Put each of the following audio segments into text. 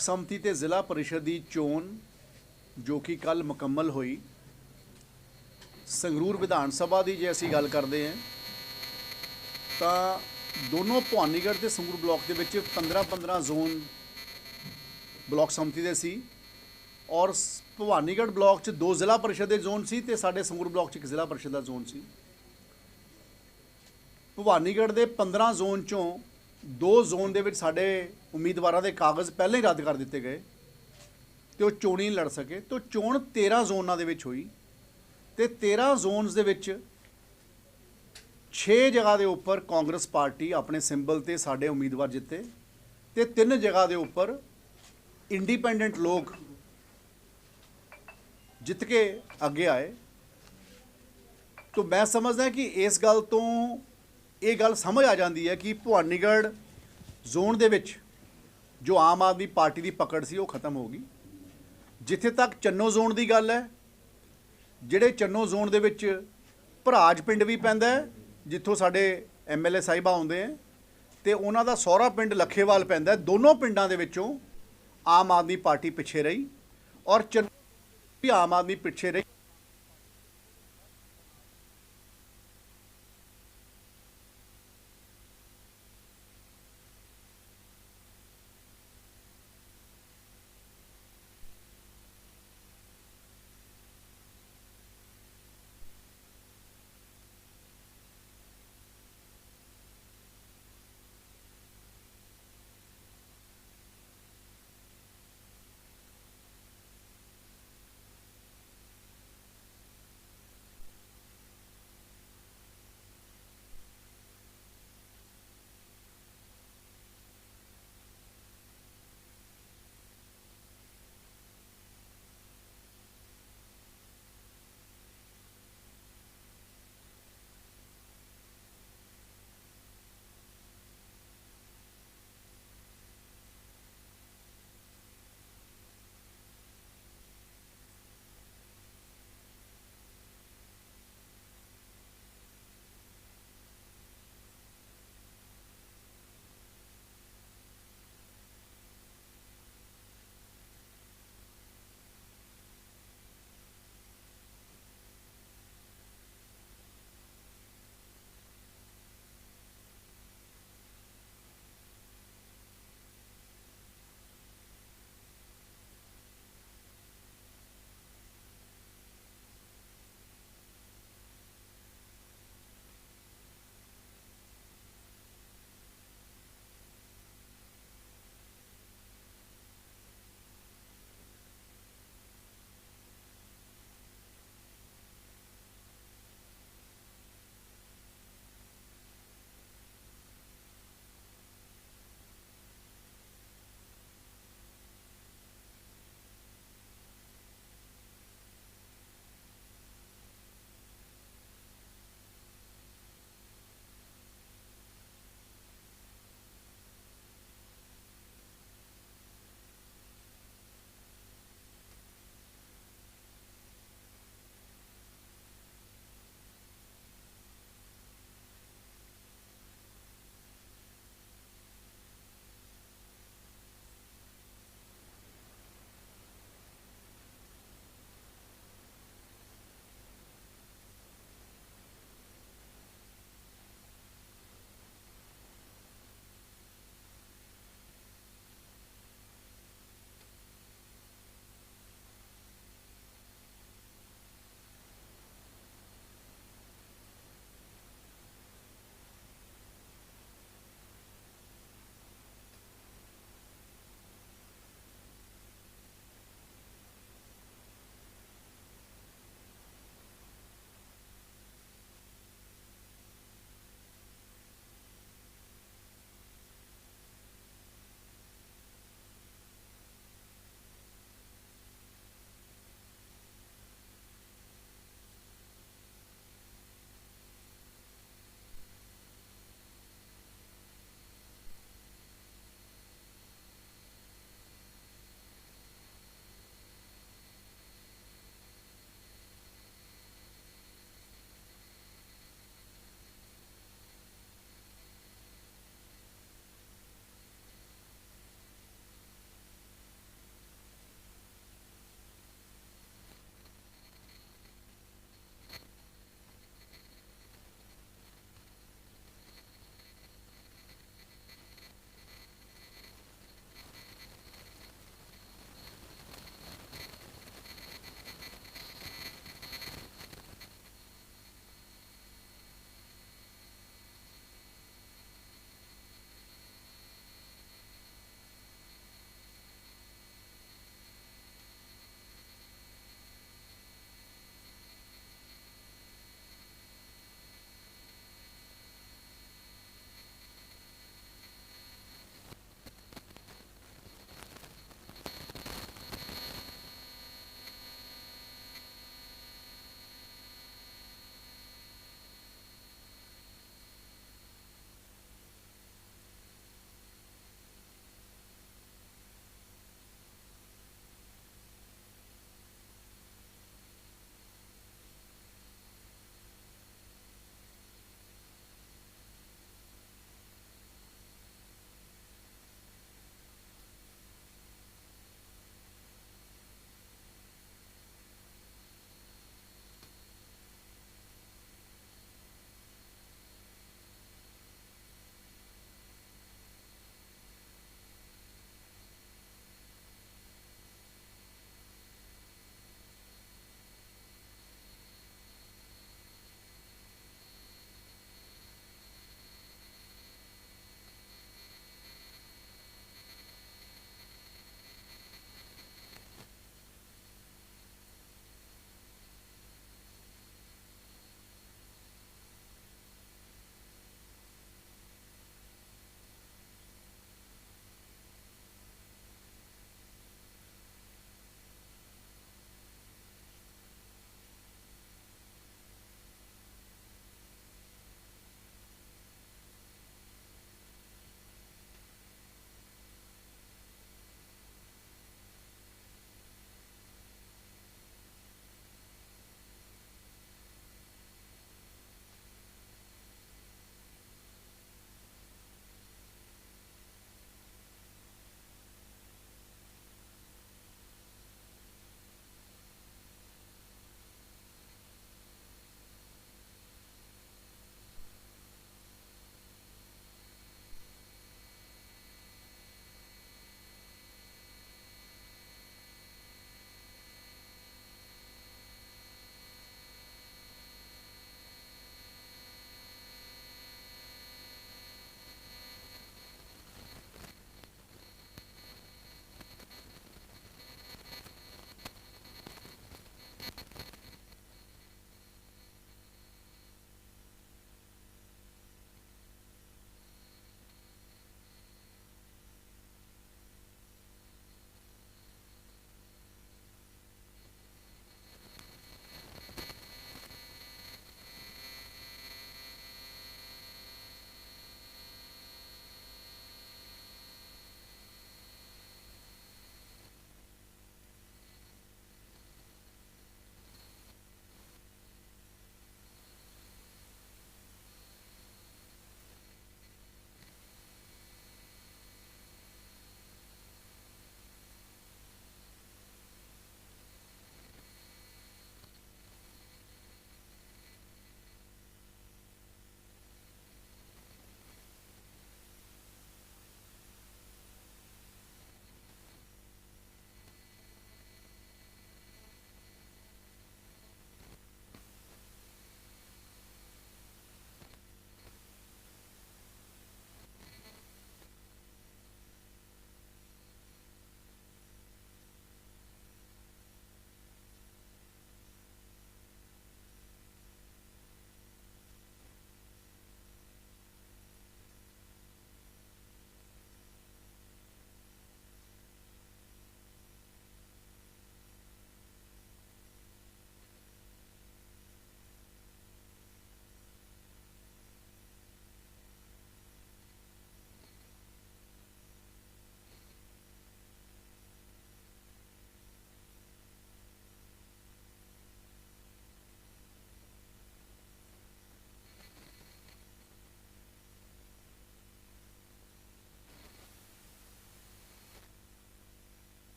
ਸੰਮਤੀ ਤੇ ਜ਼ਿਲ੍ਹਾ ਪਰਿਸ਼ਦ ਦੀ ਚੋਣ, ਜੋ ਕਿ ਕੱਲ ਮੁਕੰਮਲ ਹੋਈ। ਸੰਗਰੂਰ ਵਿਧਾਨ ਸਭਾ ਦੀ ਜੇ ਅਸੀਂ ਗੱਲ ਕਰਦੇ ਹਾਂ, ਤਾਂ ਦੋਨੋਂ ਭਵਾਨੀਗੜ੍ਹ ਤੇ ਸੰਗਰੂਰ ਬਲਾਕ ਦੇ ਵਿੱਚ 15-15 ਜ਼ੋਨ ਬਲਾਕ ਸੰਮਤੀ ਦੇ ਸੀ ਔਰ ਭਵਾਨੀਗੜ੍ਹ ਬਲਾਕ 'ਚ ਦੋ ਜ਼ਿਲ੍ਹਾ ਪਰਿਸ਼ਦ ਦੇ ਜ਼ੋਨ ਸੀ ਤੇ ਸਾਡੇ ਸੰਗਰੂਰ ਬਲਾਕ 'ਚ ਇੱਕ ਜ਼ਿਲ੍ਹਾ ਪਰਿਸ਼ਦ ਦਾ ਜ਼ੋਨ ਸੀ। ਭਵਾਨੀਗੜ੍ਹ ਦੇ 15 ਜ਼ੋਨ 'ਚੋਂ ਦੋ ਜ਼ੋਨ ਦੇ ਵਿੱਚ ਸਾਡੇ ਉਮੀਦਵਾਰਾਂ ਦੇ ਕਾਗਜ਼ ਪਹਿਲਾਂ ਹੀ ਰੱਦ ਕਰ ਦਿੱਤੇ ਗਏ ਤੇ ਉਹ ਚੋਣ ਹੀ ਨਹੀਂ ਲੜ ਸਕੇ। ਤੋਂ ਚੋਣ 13 ਜ਼ੋਨਾਂ ਦੇ ਵਿੱਚ ਹੋਈ ਤੇ 13 ਜ਼ੋਨਸ ਦੇ ਵਿੱਚ 6 ਜਗ੍ਹਾ ਦੇ ਉੱਪਰ ਕਾਂਗਰਸ ਪਾਰਟੀ ਆਪਣੇ ਸਿੰਬਲ ਤੇ ਸਾਡੇ ਉਮੀਦਵਾਰ ਜਿੱਤੇ ਤੇ ਤਿੰਨ ਜਗ੍ਹਾ ਦੇ ਉੱਪਰ ਇੰਡੀਪੈਂਡੈਂਟ ਲੋਕ ਜਿੱਤ ਕੇ ਅੱਗੇ ਆਏ। ਤੋਂ ਮੈਂ ਸਮਝਦਾ ਕਿ ਇਸ ਗੱਲ ਤੋਂ ਇਹ ਗੱਲ ਸਮਝ ਆ ਜਾਂਦੀ ਹੈ ਕਿ ਭਵਾਨੀਗੜ੍ਹ ਜ਼ੋਨ ਦੇ ਵਿੱਚ ਜੋ ਆਮ ਆਦਮੀ ਪਾਰਟੀ ਦੀ ਪਕੜ ਸੀ, ਉਹ ਖਤਮ ਹੋ ਗਈ। ਜਿੱਥੇ ਤੱਕ ਚੰਨੋ ਜ਼ੋਨ ਦੀ ਗੱਲ ਹੈ, ਜਿਹੜੇ ਚੰਨੋ ਜ਼ੋਨ ਦੇ ਵਿੱਚ ਭਰਾਜ ਪਿੰਡ ਵੀ ਪੈਂਦਾ ਜਿੱਥੋਂ ਸਾਡੇ ਐਮਐਲਏ ਸਾਹਿਬਾ ਆਉਂਦੇ ਹੈ, ਤੇ ਉਹਨਾਂ ਦਾ ਸਹੁਰਾ ਪਿੰਡ ਲੱਖੇਵਾਲ ਪੈਂਦਾ ਦੋਨੋਂ ਪਿੰਡਾਂ ਦੇ ਵਿੱਚੋਂ ਆਮ ਆਦਮੀ ਪਾਰਟੀ ਪਿੱਛੇ ਰਹੀ ਔਰ ਚੰਨੋ ਵੀ ਆਮ ਆਦਮੀ ਪਿੱਛੇ ਰਹੀ।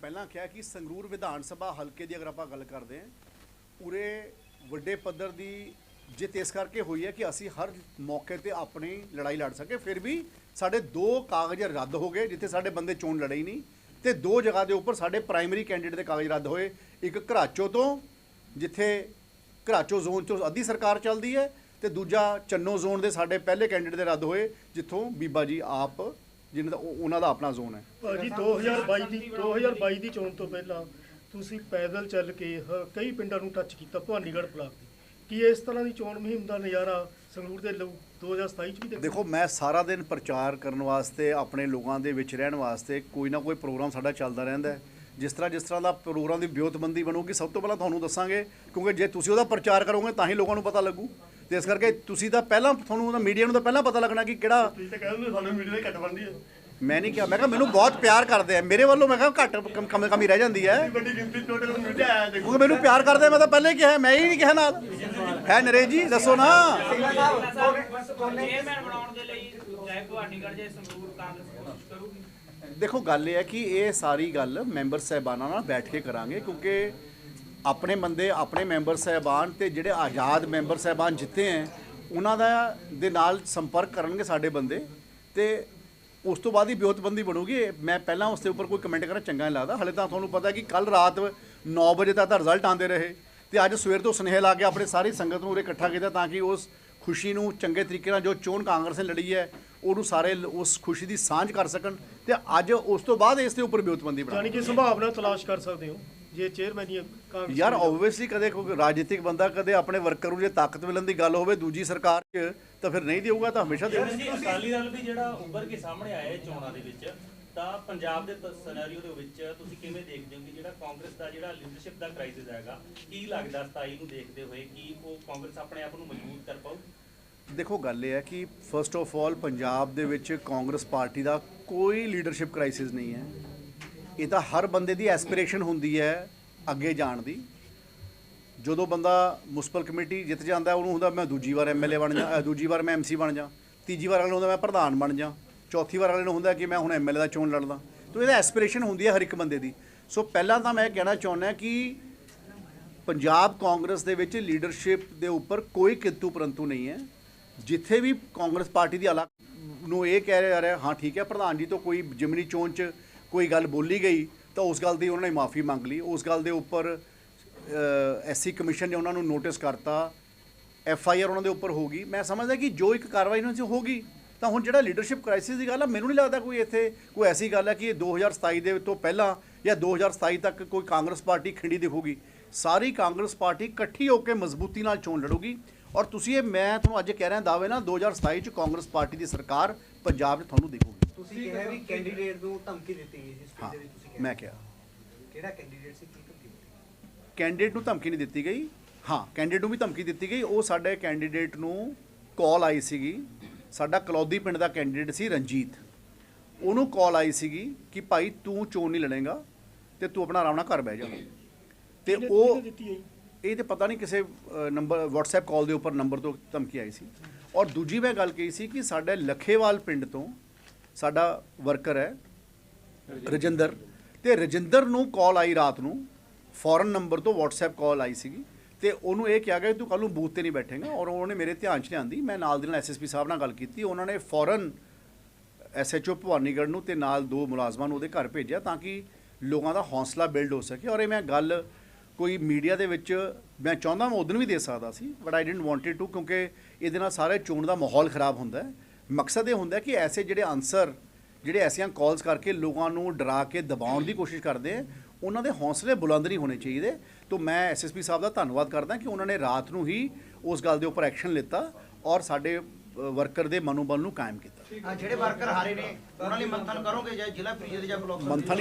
ਪਹਿਲਾਂ ਕਿਹਾ ਕਿ ਸੰਗਰੂਰ ਵਿਧਾਨ ਸਭਾ ਹਲਕੇ ਦੀ ਅਗਰ ਆਪਾਂ ਗੱਲ ਕਰਦੇ ਹਾਂ, ਪੂਰੇ ਵੱਡੇ ਪੱਧਰ ਦੀ ਜਿੱਤ ਇਸ ਕਰਕੇ ਹੋਈ ਹੈ ਕਿ ਅਸੀਂ ਹਰ ਮੌਕੇ ਤੇ ਆਪਣੀ ਲੜਾਈ ਲੜ ਸਕੇ। ਫਿਰ ਵੀ ਸਾਡੇ ਦੋ ਕਾਗਜ਼ ਰੱਦ ਹੋ ਗਏ ਜਿੱਥੇ ਸਾਡੇ ਬੰਦੇ ਚੋਣ ਲੜੇ ਹੀ ਨਹੀਂ ਤੇ ਦੋ ਜਗ੍ਹਾ ਦੇ ਉੱਪਰ ਸਾਡੇ ਪ੍ਰਾਇਮਰੀ ਕੈਂਡੀਡੇਟ ਦੇ ਕਾਗਜ਼ ਰੱਦ ਹੋਏ। ਇੱਕ ਘਰਾਚੋ ਤੋਂ, ਜਿੱਥੇ ਘਰਾਚੋ ਜ਼ੋਨ ਚੋਂ ਅੱਧੀ ਸਰਕਾਰ ਚੱਲਦੀ ਹੈ ਤੇ ਦੂਜਾ ਚੰਨੋ ਜ਼ੋਨ ਦੇ ਸਾਡੇ ਪਹਿਲੇ ਕੈਂਡੀਡੇਟ ਦੇ ਰੱਦ ਹੋਏ, ਜਿੱਥੋਂ ਬੀਬਾ ਜੀ ਆਪ ਜਿਨ੍ਹਾਂ ਦਾ ਉਹ- ਉਹਨਾਂ ਦਾ ਆਪਣਾ ਜ਼ੋਨ ਹੈ। ਭਾਜੀ 2022 ਦੀ 2022 ਦੀ ਚੋਣ ਤੋਂ ਪਹਿਲਾਂ ਤੁਸੀਂ ਪੈਦਲ ਚੱਲ ਕੇ ਹ- ਕਈ ਪਿੰਡਾਂ ਨੂੰ ਟੱਚ ਕੀਤਾ ਭਵਾਨੀਗੜ੍ਹ ਬਲਾਕ ਦੇ। ਕੀ ਇਸ ਤਰ੍ਹਾਂ ਦੀ ਚੋਣ ਮੁਹਿੰਮ ਦਾ ਨਜ਼ਾਰਾ ਸੰਗਰੂਰ ਦੇ ਲੋਕ 2027 ਚ ਵੀ ਦੇਖੋ। ਦੇਖੋ ਮੈਂ ਸਾਰਾ ਦਿਨ ਪ੍ਰਚਾਰ ਕਰਨ ਵਾਸਤੇ ਆਪਣੇ ਲੋਕਾਂ ਦੇ ਵਿੱਚ ਰਹਿਣ ਵਾਸਤੇ ਕੋਈ ਨਾ ਕੋਈ ਪ੍ਰੋਗਰਾਮ ਸਾਡਾ ਚੱਲਦਾ ਰਹਿੰਦਾ ਹੈ। ਜਿਸ ਤਰ੍ਹਾਂ ਜਿਸ ਤਰ੍ਹਾਂ ਦਾ ਪ੍ਰੋਗਰਾਮ ਦੀ ਵਿਉਂਤਬੰਦੀ ਬਣੂਗੀ ਸਭ ਤੋਂ ਪਹਿਲਾਂ ਤੁਹਾਨੂੰ ਦੱਸਾਂਗੇ ਕਿਉਂਕਿ ਜੇ ਤੁਸੀਂ ਉਹਦਾ ਪ੍ਰਚਾਰ ਕਰੋਗੇ ਤਾਂ ਹੀ ਲੋਕਾਂ ਨੂੰ ਪਤਾ ਲੱਗੂ। ਤੇ ਇਸ ਕਰਕੇ ਤੁਸੀਂ ਤਾਂ ਪਹਿਲਾਂ ਤੁਹਾਨੂੰ ਉਹਦਾ ਮੀਡੀਆ ਨੂੰ ਤਾਂ ਪਹਿਲਾਂ ਪਤਾ ਲੱਗਣਾ ਕਿ ਕਿਹੜਾ ਤੁਸੀਂ ਤਾਂ ਕਹਿੰਦੇ ਸਾਨੂੰ ਮੀਡੀਆ ਦੀ ਘੱਟ ਬਣਦੀ ਹੈ ਮੈਂ ਨਹੀਂ ਕਿਹਾ ਮੈਂ ਕਿਹਾ ਮੈਨੂੰ ਬਹੁਤ ਪਿਆਰ ਕਰਦੇ ਆ। ਮੇਰੇ ਵੱਲੋਂ ਮੈਂ ਕਿਹਾ ਘੱਟ ਕਮ- ਕਮ ਕਮੀ ਰਹਿ ਜਾਂਦੀ ਹੈ। ਵੱਡੀ ਗਿਣਤੀ ਟੋਟਲ ਮੀਡੀਆ ਆਇਆ ਦੇਖੋ। ਮੈਨੂੰ ਪਿਆਰ ਕਰਦੇ ਮੈਂ ਤਾਂ ਪਹਿਲੇ ਕਿਹਾ ਮੈਂ ਹੀ ਨਹੀਂ ਕਿਹਾ ਨਾਲ। ਹੈ ਨਰੇਸ਼ ਜੀ ਦੱਸੋ ਨਾ। ਚੇਅਰਮੈਨ ਬਣਾਉਣ ਦੇ ਲਈ ਚਾਹੇ ਭਵਾਨੀਗੜ੍ਹ ਜਾਂ ਸੰਗਰੂਰ ਕਾਂਗਰਸ ਕੋਸ਼ਿਸ਼ ਕਰੂਗੀ ਦੇਖੋ ਗੱਲ ਇਹ ਹੈ ਕਿ ਇਹ ਸਾਰੀ ਗੱਲ ਮੈਂਬਰ ਸਹਿਬਾਨਾਂ ਨਾਲ ਬੈਠ ਕੇ ਕਰਾਂਗੇ ਕਿਉਂਕਿ ਆਪਣੇ ਬੰਦੇ, ਆਪਣੇ ਮੈਂਬਰ ਸਹਿਬਾਨ ਤੇ ਜਿਹੜੇ ਆਜ਼ਾਦ ਮੈਂਬਰ ਸਹਿਬਾਨ ਜਿੱਤੇ ਹੈ, ਉਹਨਾਂ ਦਾ ਦੇ ਨਾਲ ਸੰਪਰਕ ਕਰਨਗੇ ਸਾਡੇ ਬੰਦੇ ਤੇ ਉਸ ਤੋਂ ਬਾਅਦ ਹੀ ਵਿਉਂਤਬੰਦੀ ਬਣੂਗੀ। ਮੈਂ ਪਹਿਲਾਂ ਉਸ ਦੇ ਉੱਪਰ ਕੋਈ ਕਮੈਂਟ ਕਰਨਾ ਚੰਗਾ ਨਹੀਂ ਲੱਗਦਾ। ਹਲੇ ਤਾਂ ਤੁਹਾਨੂੰ ਪਤਾ ਕਿ ਕੱਲ ਰਾਤ 9 ਵਜੇ ਤੱਕ ਤਾਂ ਰਿਜ਼ਲਟ ਆਉਂਦੇ ਰਹੇ ਤੇ ਅੱਜ ਸਵੇਰ ਤੋਂ ਸੁਨੇਹੇ ਲਾ ਕੇ ਆਪਣੇ ਸਾਰੀ ਸੰਗਤ ਨੂੰ ਉਰੇ ਇਕੱਠਾ ਕੀਤਾ ਤਾਂ ਕਿ ਉਸ ਖੁਸ਼ੀ ਨੂੰ ਚੰਗੇ ਤਰੀਕੇ ਨਾਲ ਜੋ ਚੋਣ ਕਾਂਗਰਸ ਨੇ ਲੜੀ ਹੈ, ਉਹਨੂੰ ਸਾਰੇ ਉਸ ਖੁਸ਼ੀ ਦੀ ਸਾਂਝ ਕਰ ਸਕਣ ਤੇ ਅੱਜ ਉਸ ਤੋਂ ਬਾਅਦ ਇਸ ਦੇ ਉੱਪਰ ਵਿਉਂਤਬੰਦੀ ਬਣਾ ਯਾਨੀ ਕਿ ਸੰਭਾਵਨਾ ਤਲਾਸ਼ ਕਰ ਸਕਦੇ ਹੋ। ਜੇ ਚੇਅਰਮੈਨ ਦੀ ਕਾਂਗਰਸ ਯਾਰ ਆਬਵੀਅਸਲੀ ਕਦੇ ਕੋਈ ਰਾਜਨੀਤਿਕ ਬੰਦਾ ਕਦੇ ਆਪਣੇ ਵਰਕਰ ਨੂੰ ਜੇ ਤਾਕਤ ਮਿਲਣ ਦੀ ਗੱਲ ਹੋਵੇ ਦੂਜੀ ਸਰਕਾਰ 'ਚ ਤਾਂ ਫਿਰ ਨਹੀਂ ਦੇਊਗਾ ਤਾਂ ਹਮੇਸ਼ਾ ਦੇਊਗਾ। ਜੀ ਅਕਾਲੀ ਦਲ ਵੀ ਜਿਹੜਾ ਉੱਭਰ ਕੇ ਸਾਹਮਣੇ ਆਇਆ ਹੈ ਚੋਣਾਂ ਦੇ ਵਿੱਚ ਤਾਂ ਪੰਜਾਬ ਦੇ ਸਿਨੈਰੀਓ ਦੇ ਵਿੱਚ ਤੁਸੀਂ ਕਿਵੇਂ ਦੇਖਦੇ ਹੋ ਕਿ ਜਿਹੜਾ ਕਾਂਗਰਸ ਦਾ ਜਿਹੜਾ ਲੀਡਰਸ਼ਿਪ ਦਾ ਕ੍ਰਾਈਸਿਸ ਹੈਗਾ ਕੀ ਲੱਗਦਾ 27 ਨੂੰ ਦੇਖਦੇ ਹੋਏ ਕਿ ਉਹ ਕਾਂਗਰਸ ਆਪਣੇ ਆਪ ਨੂੰ ਮਜ਼ਬੂਤ ਕਰ ਪਾਊ? ਦੇਖੋ ਗੱਲ ਇਹ ਹੈ ਕਿ ਫਰਸਟ ਆਫ ਆਲ ਪੰਜਾਬ ਦੇ ਵਿੱਚ ਕਾਂਗਰਸ ਪਾਰਟੀ ਦਾ ਕੋਈ ਲੀਡਰਸ਼ਿਪ ਕ੍ਰਾਈਸਿਸ ਨਹੀਂ ਹੈ। ਇਹ ਤਾਂ ਹਰ ਬੰਦੇ ਦੀ ਐਸਪੀਰੇਸ਼ਨ ਹੁੰਦੀ ਹੈ ਅੱਗੇ ਜਾਣ ਦੀ। ਜਦੋਂ ਬੰਦਾ ਮੁਨਸਪਲ ਕਮੇਟੀ ਜਿੱਤ ਜਾਂਦਾ, ਉਹਨੂੰ ਹੁੰਦਾ ਮੈਂ ਦੂਜੀ ਵਾਰ ਐਮਐਲਏ ਬਣ ਜਾ ਦੂਜੀ ਵਾਰ ਮੈਂ ਐਮਸੀ ਬਣ ਜਾ, ਤੀਜੀ ਵਾਰ ਵਾਲੇ ਨੂੰ ਹੁੰਦਾ ਮੈਂ ਪ੍ਰਧਾਨ ਬਣ ਜਾ, ਚੌਥੀ ਵਾਰ ਵਾਲੇ ਨੂੰ ਹੁੰਦਾ ਕਿ ਮੈਂ ਹੁਣ ਐਮਐਲਏ ਦਾ ਚੋਣ ਲੜਦਾ। ਤਾਂ ਇਹਦਾ ਐਸਪੀਰੇਸ਼ਨ ਹੁੰਦੀ ਹੈ ਹਰ ਇੱਕ ਬੰਦੇ ਦੀ। ਸੋ ਪਹਿਲਾਂ ਤਾਂ ਮੈਂ ਕਹਿਣਾ ਚਾਹੁੰਦਾ ਕਿ ਪੰਜਾਬ ਕਾਂਗਰਸ ਦੇ ਵਿੱਚ ਲੀਡਰਸ਼ਿਪ ਦੇ ਉੱਪਰ ਕੋਈ ਕਿੰਤੂ ਪਰੰਤੂ ਨਹੀਂ ਹੈ। ਜਿੱਥੇ ਵੀ ਕਾਂਗਰਸ ਪਾਰਟੀ ਦੀ ਆਲਾ ਨੂੰ ਇਹ ਕਹਿ ਰਿਹਾ ਰਿਹਾ ਹਾਂ ਠੀਕ ਹੈ, ਪ੍ਰਧਾਨ ਜੀ ਤੋਂ ਕੋਈ ਜਿਮਨੀ ਚੋਣ 'ਚ ਕੋਈ ਗੱਲ ਬੋਲੀ ਗਈ ਤਾਂ ਉਸ ਗੱਲ ਦੀ ਉਹਨਾਂ ਨੇ ਮਾਫੀ ਮੰਗ ਲਈ। ਉਸ ਗੱਲ ਦੇ ਉੱਪਰ ਐਸਸੀ ਕਮਿਸ਼ਨ ਨੇ ਉਹਨਾਂ ਨੂੰ ਨੋਟਿਸ ਕਰਤਾ। ਐਫ ਆਈ ਆਰ ਉਹਨਾਂ ਦੇ ਉੱਪਰ ਹੋਗੀ ਮੈਂ ਸਮਝਦਾ ਕਿ ਜੋ ਇੱਕ ਕਾਰਵਾਈ ਉਹਨਾਂ 'ਚ ਹੋਗੀ ਤਾਂ ਹੁਣ ਜਿਹੜਾ ਲੀਡਰਸ਼ਿਪ ਕ੍ਰਾਈਸਿਸ ਦੀ ਗੱਲ ਆ, ਮੈਨੂੰ ਨਹੀਂ ਲੱਗਦਾ ਕੋਈ ਇੱਥੇ ਕੋਈ ਐਸੀ ਗੱਲ ਹੈ ਕਿ ਇਹ 2027 ਦੇ ਤੋਂ ਪਹਿਲਾਂ ਜਾਂ 2027 ਤੱਕ ਕੋਈ ਕਾਂਗਰਸ ਪਾਰਟੀ ਖਿੰਡੀ ਦਿਖੂਗੀ। ਸਾਰੀ ਕਾਂਗਰਸ ਪਾਰਟੀ ਇਕੱਠੀ ਹੋ ਕੇ ਮਜ਼ਬੂਤੀ ਨਾਲ ਚੋਣ ਲੜੂਗੀ। ਔਰ ਤੁਸੀਂ ਇਹ, ਮੈਂ ਤੁਹਾਨੂੰ ਅੱਜ ਕਹਿ ਰਿਹਾ ਦਾਅਵੇ ਨਾਲ 2027 ਚ ਕਾਂਗਰਸ ਪਾਰਟੀ ਦੀ ਸਰਕਾਰ ਪੰਜਾਬ 'ਚ ਤੁਹਾਨੂੰ ਦਿਖੂਗੀ ਤੁਸੀਂ ਕਿਹਾ ਵੀ ਕੈਂਡੀਡੇਟ ਨੂੰ ਧਮਕੀ ਦਿੱਤੀ ਗਈ ਜਿਸ ਹਾਂ ਦੇ ਵਿੱਚ ਤੁਸੀਂ ਕਿਹਾ ਮੈਂ ਕਿਹਾ। ਕਿਹੜਾ ਕੈਂਡੀਡੇਟ ਸੀ ਕੀ ਧਮਕੀ ਦਿੱਤੀ? ਕੈਂਡੀਡੇਟ ਨੂੰ ਧਮਕੀ ਨਹੀਂ ਦਿੱਤੀ ਗਈ। ਹਾਂ ਕੈਂਡੀਡੇਟ ਨੂੰ ਵੀ ਧਮਕੀ ਦਿੱਤੀ ਗਈ। ਉਹ ਸਾਡੇ ਕੈਂਡੀਡੇਟ ਨੂੰ ਕਾਲ ਆਈ ਸੀਗੀ। ਸਾਡਾ ਕਲੌਦੀ ਪਿੰਡ ਦਾ ਕੈਂਡੀਡੇਟ ਸੀ ਰਣਜੀਤ। ਉਹਨੂੰ ਕਾਲ ਆਈ ਸੀਗੀ ਕਿ ਭਾਈ ਤੂੰ ਚੋਣ ਨਹੀਂ ਲੜੇਗਾ ਤੇ ਤੂੰ ਆਪਣਾ ਆਰਾਮ ਨਾਲ ਘਰ ਬਹਿ ਜਾ। ਤੇ ਉਹ? ਇਹ ਤੇ ਪਤਾ ਨਹੀਂ ਕਿਸੇ ਨੰਬਰ WhatsApp ਕਾਲ ਦੇ ਉੱਪਰ ਨੰਬਰ ਤੋਂ ਧਮਕੀ ਆਈ ਸੀ। ਔਰ ਦੂਜੀ ਮੈਂ ਗੱਲ ਕਹੀ ਸੀ ਕਿ ਸਾਡੇ ਲਖੇਵਾਲ ਪਿੰਡ ਤੋਂ ਸਾਡਾ ਵਰਕਰ ਹੈ, ਰਜਿੰਦਰ। ਤੇ ਰਜਿੰਦਰ ਨੂੰ ਕਾਲ ਆਈ ਰਾਤ ਨੂੰ ਫੋਰਨ ਨੰਬਰ ਤੋਂ WhatsApp ਕਾਲ ਆਈ ਸੀਗੀ। ਤੇ ਉਹਨੂੰ ਇਹ ਕਿਹਾ ਗਿਆ ਕਿ ਤੂੰ ਕੱਲ ਨੂੰ ਬੂਥ ਤੇ ਨਹੀਂ ਬੈਠੇਗਾ। ਔਰ ਉਹਨੇ ਮੇਰੇ ਧਿਆਨ 'ਚ ਲਿਆਂਦੀ ਮੈਂ ਨਾਲ ਦੇ ਨਾਲ ਐਸਐਸਪੀ ਸਾਹਿਬ ਨਾਲ ਗੱਲ ਕੀਤੀ। ਉਹਨਾਂ ਨੇ ਫੋਰਨ ਐਸਐਚਓ ਭਵਾਨੀਗੜ੍ਹ ਨੂੰ ਤੇ ਨਾਲ ਦੋ ਮੁਲਾਜ਼ਮਾਂ ਨੂੰ ਉਹਦੇ ਘਰ ਭੇਜਿਆ ਤਾਂ ਕਿ ਲੋਕਾਂ ਦਾ ਹੌਸਲਾ ਬਿਲਡ ਹੋ ਸਕੇ। ਔਰ ਇਹ ਮੈਂ ਗੱਲ ਕੋਈ ਮੀਡੀਆ ਦੇ ਵਿੱਚ ਮੈਂ ਚਾਹੁੰਦਾ ਮੈਂ ਉਦੋਂ ਵੀ ਦੇ ਸਕਦਾ ਸੀ but I didn't wanted to ਕਿਉਂਕਿ ਇਹਦੇ ਨਾਲ ਸਾਰੇ ਚੋਣ ਦਾ ਮਾਹੌਲ ਖਰਾਬ ਹੁੰਦਾ ਹੈ। ਮਕਸਦ ਇਹ ਹੁੰਦਾ ਕਿ ਐਸੇ ਜਿਹੜੇ ਆਨਸਰ ਜਿਹੜੇ ਐਸੀਆਂ ਕਾਲਸ ਕਰਕੇ ਲੋਕਾਂ ਨੂੰ ਡਰਾ ਕੇ ਦਬਾਉਣ ਦੀ ਕੋਸ਼ਿਸ਼ ਕਰਦੇ ਆ ਉਹਨਾਂ ਦੇ ਹੌਸਲੇ ਬੁਲੰਦ ਨਹੀਂ ਹੋਣੇ ਚਾਹੀਦੇ। ਤੋਂ ਮੈਂ ਐਸਐਸਪੀ ਸਾਹਿਬ ਦਾ ਧੰਨਵਾਦ ਕਰਦਾ ਕਿ ਉਹਨਾਂ ਨੇ ਰਾਤ ਨੂੰ ਹੀ ਉਸ ਗੱਲ ਦੇ ਉੱਪਰ ਐਕਸ਼ਨ ਲਿੱਤਾ ਔਰ ਸਾਡੇ ਵਰਕਰ ਦੇ ਮਨੋਬਲ ਨੂੰ ਕਾਇਮ ਕੀਤਾ। ਜਿਹੜੇ ਵਰਕਰ ਹਾਰੇ ਨੇ ਉਹਨਾਂ ਲਈ ਮੰਥਨ ਕਰੋਗੇ ਜਾਂ ਜ਼ਿਲ੍ਹਾ ਪ੍ਰੀਸ਼ਦ ਜਾਂ ਬਲਾਕ ਮੰਥਨ